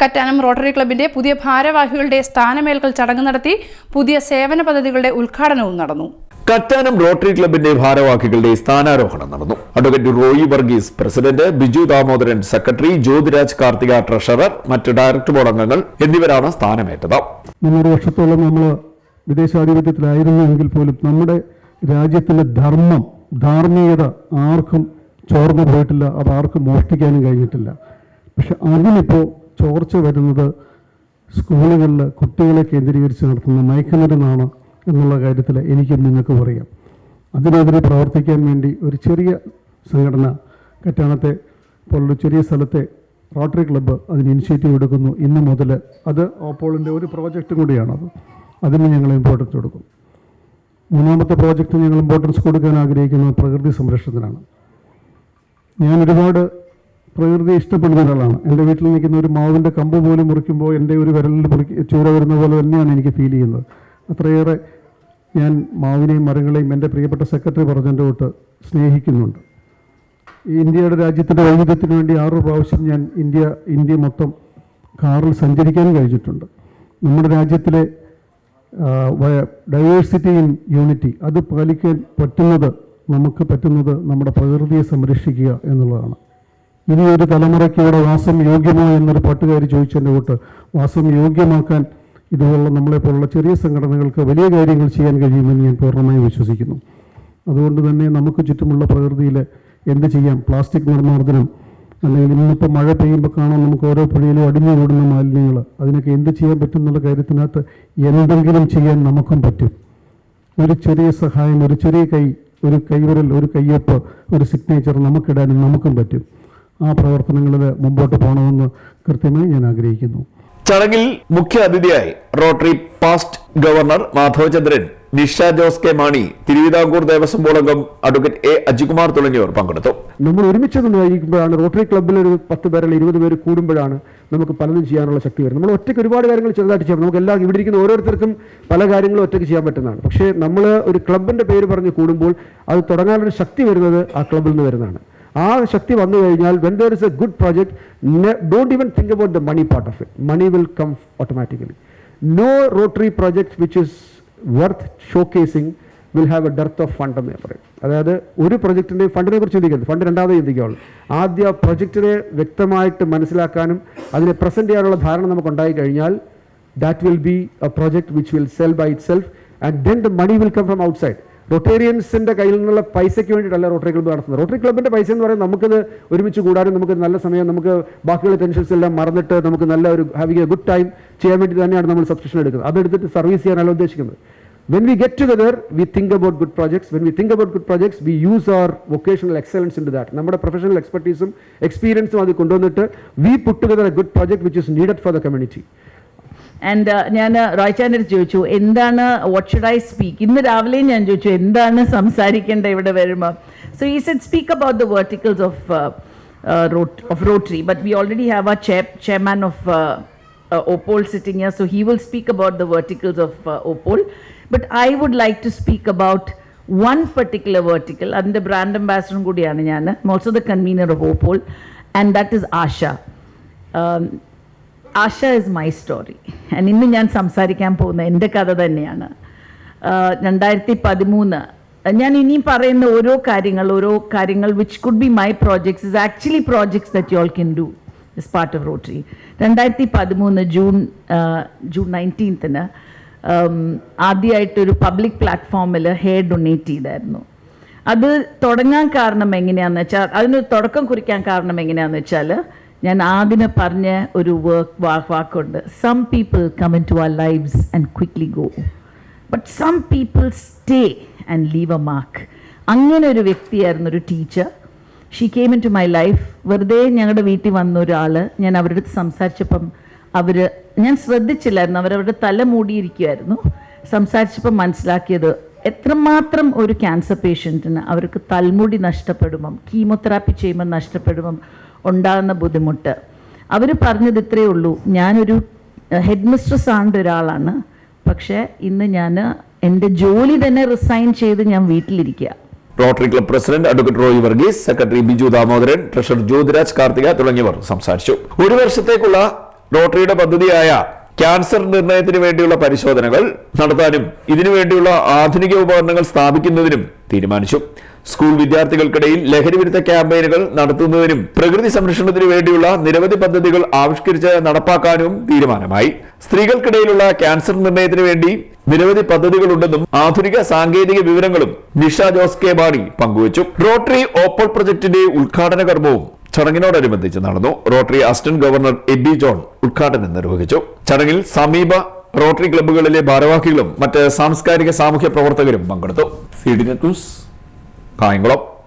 Kattanam rotary ക്ലബിന്റെ പുതിയ ഭാരവാഹികളുടെ സ്ഥാനമേൽക്കൽ ചടങ്ങ് നടത്തി പുതിയ സേവന പദ്ധതികളുടെ ഉദ്ഘാടനവും നടന്നു. കറ്റാനം റോട്ടറി ക്ലബിന്റെ ഭാരവാഹികളുടെ സ്ഥാനാരോഹണം നടന്നു. Advocate Roy Varghese president Biju Damodaran secretary Jyothiraj Karthika treasurer മറ്റ് ഡയറക്ടർ ബോർഡ് അംഗങ്ങൾ എന്നിവരാണ് സ്ഥാനമേറ്റത്. മുന്നൂറ് വർഷത്തോളം നമ്മൾ വിദേശാധിപത്യത്തിലായിരുന്നു എങ്കിൽ പോലും നമ്മുടെ രാജ്യത്തിന്റെ ധർമ്മം ധാർമ്മികത ആർക്കും ചോർന്നു പോയിട്ടില്ല അത് ആർക്കും മോഷ്ടിക്കാനും കഴിഞ്ഞിട്ടില്ല. പക്ഷെ അതിനിപ്പോൾ ചോർച്ച വരുന്നത് സ്കൂളുകളിൽ കുട്ടികളെ കേന്ദ്രീകരിച്ച് നടത്തുന്ന മയക്കുമരുന്നാണ് എന്നുള്ള കാര്യത്തിൽ എനിക്കും നിങ്ങൾക്കും പറയാം അതിനെതിരെ പ്രവർത്തിക്കാൻ വേണ്ടി ഒരു ചെറിയ സംഘടന കറ്റാണത്തെ പോലുള്ള ചെറിയ സ്ഥലത്തെ റോട്ടറി ക്ലബ്ബ് അതിന് ഇനിഷ്യേറ്റീവ് എടുക്കുന്നു. ഇന്ന് മുതൽ അത് ഓപ്പോളിന്റെ ഒരു പ്രോജക്റ്റും കൂടിയാണത് അതിന് ഞങ്ങൾ ഇമ്പോർട്ടൻസ് കൊടുക്കും. മൂന്നാമത്തെ പ്രോജക്റ്റ് ഞങ്ങൾ ഇമ്പോർട്ടൻസ് കൊടുക്കാൻ ആഗ്രഹിക്കുന്നത് പ്രകൃതി സംരക്ഷണത്തിനാണ്. ഞാൻ ഒരുപാട് പ്രകൃതി ഇഷ്ടപ്പെടുന്ന ഒരാളാണ്. എന്റെ വീട്ടിൽ നിൽക്കുന്ന ഒരു മാവിന്റെ കമ്പ് പോലും മുറിക്കുമ്പോൾ എന്റെ ഒരു വിരലിൽ മുറിക്ക് ചൂര വരുന്ന പോലെ തന്നെയാണ് എനിക്ക് ഫീൽ ചെയ്യുന്നത്. അത്രയേറെ ഞാൻ മാവിനെയും മരങ്ങളെയും എന്റെ പ്രിയപ്പെട്ട സെക്രട്ടറി പറഞ്ഞതിന്റെ തൊട്ട് സ്നേഹിക്കുന്നുണ്ട്. ഈ ഇന്ത്യയുടെ രാജ്യത്തിന്റെ വൈവിധ്യത്തിന് വേണ്ടി ആറ് പ്രാവശ്യം ഞാൻ ഇന്ത്യ ഇന്ത്യ മൊത്തം കാറിൽ സഞ്ചരിക്കാൻ കഴിഞ്ഞിട്ടുണ്ട്. നമ്മുടെ രാജ്യത്തിലെ ഡൈവേഴ്സിറ്റി ഇൻ യൂണിറ്റി അത് പാലിക്കാൻ പറ്റുന്നത് നമുക്ക് പറ്റുന്നത് നമ്മുടെ പ്രകൃതിയെ സംരക്ഷിക്കുക എന്നുള്ളതാണ്. ഇനി ഒരു തലമുറയ്ക്ക് ഇവിടെ വാസം യോഗ്യമോ എന്നൊരു പാട്ടുകാരി ചോദിച്ചതിന്റെ കൂട്ട് വാസം യോഗ്യമാക്കാൻ ഇതുപോലുള്ള നമ്മളെപ്പോലുള്ള ചെറിയ സംഘടനകൾക്ക് വലിയ കാര്യങ്ങൾ ചെയ്യാൻ കഴിയുമെന്ന് ഞാൻ പൂർണമായും വിശ്വസിക്കുന്നു. അതുകൊണ്ട് തന്നെ നമുക്ക് ചുറ്റുമുള്ള പ്രകൃതിയിൽ എന്ത് ചെയ്യാം? പ്ലാസ്റ്റിക് നിർമ്മാർജനം അല്ലെങ്കിൽ ഇന്നിപ്പോൾ മഴ പെയ്യുമ്പോൾ കാണാം നമുക്ക് ഓരോ പുഴയിലും അടിഞ്ഞു കൂടുന്ന മാലിന്യങ്ങൾ അതിനൊക്കെ എന്ത് ചെയ്യാൻ പറ്റും എന്നുള്ള കാര്യത്തിനകത്ത് എന്തെങ്കിലും ചെയ്യാൻ നമുക്കും പറ്റും. ഒരു ചെറിയ സഹായം ഒരു ചെറിയ കൈ ഒരു കൈവരൽ ഒരു കയ്യൊപ്പ് ഒരു സിഗ്നേച്ചർ നമുക്കിടാനും നമുക്കും പറ്റും. ആ പ്രവർത്തനങ്ങളിൽ മുമ്പോട്ട് പോകണമെന്ന് കൃത്യമായി ഞാൻ ആഗ്രഹിക്കുന്നു. ചടങ്ങിൽ മുഖ്യ അതിഥിയായി Rotary past governor Madhavachandran Nisha Jose K Mani Thiruvithamkoor Devaswom board അംഗം അഡ്വക്കേറ്റ് എ അജികുമാർ തുടങ്ങിയവർ പങ്കെടുത്തു. നമ്മൾ ഒരുമിച്ച് നിന്നായിരിക്കുമ്പോഴാണ് റോട്ടറി ക്ലബ്ബിൽ ഒരു പത്ത് പേരല്ല ഇരുപത് പേര് കൂടുമ്പോഴാണ് നമുക്ക് പലതും ചെയ്യാനുള്ള ശക്തി വരുന്നത്. നമ്മൾ ഒറ്റയ്ക്ക് ഒരുപാട് കാര്യങ്ങൾ ചെറുതായിട്ട് ചെയ്യാം. നമുക്ക് എല്ലാ ഇവിടെ ഇരിക്കുന്ന ഓരോരുത്തർക്കും പല കാര്യങ്ങളും ഒറ്റയ്ക്ക് ചെയ്യാൻ പറ്റുന്നതാണ്. പക്ഷേ നമ്മൾ ഒരു ക്ലബിന്റെ പേര് പറഞ്ഞ് കൂടുമ്പോൾ അത് തുടങ്ങാനൊരു ശക്തി വരുന്നത് ആ ക്ലബിൽ നിന്ന് വരുന്നതാണ്. ആ ശക്തി വന്നു കഴിഞ്ഞാൽ when there is a good project don't even think about the money part of it money will come automatically no Rotary project which is worth showcasing will have a dearth of fund എന്ന് ഞാൻ പറയും അതായത് ഒരു പ്രൊജക്റ്റിന്റെ ഫണ്ടിനെ കുറിച്ച് ചിന്തിക്കരുത്. Fund രണ്ടാമത് ആദ്യം ആദ്യ പ്രൊജക്റ്റിനെ വ്യക്തമായിട്ട് മനസ്സിലാക്കാനും അതിനെ പ്രസന്റ് ചെയ്യാനുള്ള ധാരണ നമുക്ക് ഉണ്ടായി കഴിഞ്ഞാൽ that will be a project which will sell by itself and then the money will come from outside റൊട്ടേറിയൻസിന്റെ കയ്യിൽ നിന്നുള്ള പൈസയ്ക്ക് വേണ്ടിയിട്ടല്ല റോട്ടറി ക്ലബ്ബ് നടത്തുന്നത്. റോട്ടറി ക്ലബിന്റെ പൈസ എന്ന് പറയുന്നത് നമുക്കത് ഒരുമിച്ച് കൂടാനും നമുക്ക് നല്ല സമയം നമുക്ക് ബാക്കിയുള്ള ടെൻഷൻസ് എല്ലാം മറന്നിട്ട് നമുക്ക് നല്ല ഒരു ഹാവിങ് എ ഗുഡ് ടൈം ചെയ്യാൻ വേണ്ടി തന്നെയാണ് നമ്മൾ സബ്സ്ക്രിപ്ഷൻ എടുക്കുന്നത്. അതെടുത്തിട്ട് സർവീസ് ചെയ്യാനല്ല ഉദ്ദേശിക്കുന്നത്. When we get together we think about good projects. When we think about good projects we use our vocational excellence into that. നമ്മുടെ പ്രൊഫഷണൽ എക്സ്പെർട്ടീസും എക്സ്പീരിയൻസും അത് കൊണ്ടുവന്നിട്ട് we put together a good project which is needed for the community. And ഞാൻ റോയ്ചാന്റെ ചോദിച്ചു എന്താണ് what should I speak ഇന്ന് രാവിലെയും ഞാൻ ചോദിച്ചു എന്താണ് സംസാരിക്കേണ്ടത് ഇവിടെ വരുമ്പോൾ സോ ഈ set speak about the verticals of of Rotary but we already have a ചെ chairman of OPOL sitting here, so he will speak about the verticals of Opal. OPOL. But I would like to speak about one particular vertical, അതിന്റെ brand അംബാസിഡറും കൂടിയാണ് ഞാൻ. Also the convener of OPOL and that is Asha Asha is my story ഇന്ന് ഞാൻ സംസാരിക്കാൻ പോകുന്ന എന്റെ കഥ തന്നെയാണ്. രണ്ടായിരത്തി പതിമൂന്ന് ഞാൻ ഇനിയും പറയുന്ന ഓരോ കാര്യങ്ങൾ ഓരോ കാര്യങ്ങൾ which could be my projects is actually projects that you all can do is part of Rotary രണ്ടായിരത്തി പതിമൂന്ന് ജൂൺ ജൂൺ നയന്റീൻത്തിന് ആദ്യമായിട്ടൊരു പബ്ലിക് പ്ലാറ്റ്ഫോമിൽ ഹെയർ ഡൊണേറ്റ് ചെയ്തായിരുന്നു. അത് തുടങ്ങാൻ കാരണം എങ്ങനെയാണെന്ന് വെച്ചാൽ അതിന് തുടക്കം കുറിക്കാൻ കാരണം എങ്ങനെയാണെന്ന് വെച്ചാൽ ഞാൻ ആദ്യം പറഞ്ഞ ഒരു വർക്ക് വാക്കുണ്ട്. Some people come into our lives and quickly go but some people stay and leave a mark അങ്ങനെ ഒരു വ്യക്തിയായിരുന്നു ഒരു teacher she came into my life വെറുതെ ഞങ്ങളുടെ വീട്ടിൽ വന്ന ഒരാൾ ഞാൻ അവരുടെ അടുത്ത് സംസാരിച്ചപ്പം അവർ ഞാൻ ശ്രദ്ധിച്ചില്ലായിരുന്നു. അവരവരുടെ തല മൂടിയിരിക്കുമായിരുന്നു സംസാരിച്ചപ്പം മനസ്സിലാക്കിയത് എത്രമാത്രം ഒരു ക്യാൻസർ പേഷ്യന്റിന് അവർക്ക് തൽമുടി നഷ്ടപ്പെടുമ്പം കീമോതെറാപ്പി ചെയ്യുമ്പോൾ നഷ്ടപ്പെടുമ്പം ഉണ്ടാകുന്ന ബുദ്ധിമുട്ട്. അവർ പറഞ്ഞത് ഇത്രയേ ഉള്ളൂ. ഞാനൊരു ഹെഡ് മിസ്ട്രസ് ആണ്ട ഒരാളാണ്. പക്ഷേ ഇന്ന് ഞാൻ എന്റെ ജോലി തന്നെ റിസൈൻ ചെയ്ത് ഞാൻ വീട്ടിലിരിക്കുക Rotary club president advocate Roy Varghese secretary Biju Damodaran treasurer Jyothiraj Karthika തുടങ്ങിയവർ സംസാരിച്ചു. ഒരു വർഷത്തേക്കുള്ള റോട്ടറിയുടെ പദ്ധതിയായ ക്യാൻസർ നിർണയത്തിന് വേണ്ടിയുള്ള പരിശോധനകൾ നടത്താനും ഇതിനു വേണ്ടിയുള്ള ആധുനിക ഉപകരണങ്ങൾ സ്ഥാപിക്കുന്നതിനും തീരുമാനിച്ചു. സ്കൂൾ വിദ്യാർത്ഥികൾക്കിടയിൽ ലഹരി വിരുദ്ധ ക്യാമ്പയിനുകൾ നടത്തുന്നതിനും പ്രകൃതി സംരക്ഷണത്തിനു വേണ്ടിയുള്ള നിരവധി പദ്ധതികൾ ആവിഷ്കരിച്ച് നടപ്പാക്കാനും തീരുമാനമായി. സ്ത്രീകൾക്കിടയിലുള്ള ക്യാൻസർ നിർണയത്തിനു വേണ്ടി നിരവധി പദ്ധതികളുണ്ടെന്നും ആധുനിക സാങ്കേതിക വിവരങ്ങളും നിഷ ജോസ് കെ ബാണി പങ്കുവച്ചു. റോട്ടറി ഓപ്പൾ പ്രൊജക്ടിന്റെ ഉദ്ഘാടന കർമ്മവും ചടങ്ങിനോടനുബന്ധിച്ച് നടന്നു. Rotary assistant governor Aby John ഉദ്ഘാടനം നിർവഹിച്ചു. ചടങ്ങിൽ സമീപ റോട്ടറി ക്ലബ്ബുകളിലെ ഭാരവാഹികളും മറ്റ് സാംസ്കാരിക സാമൂഹ്യ പ്രവർത്തകരും പങ്കെടുത്തു. C D net Kayamkulam.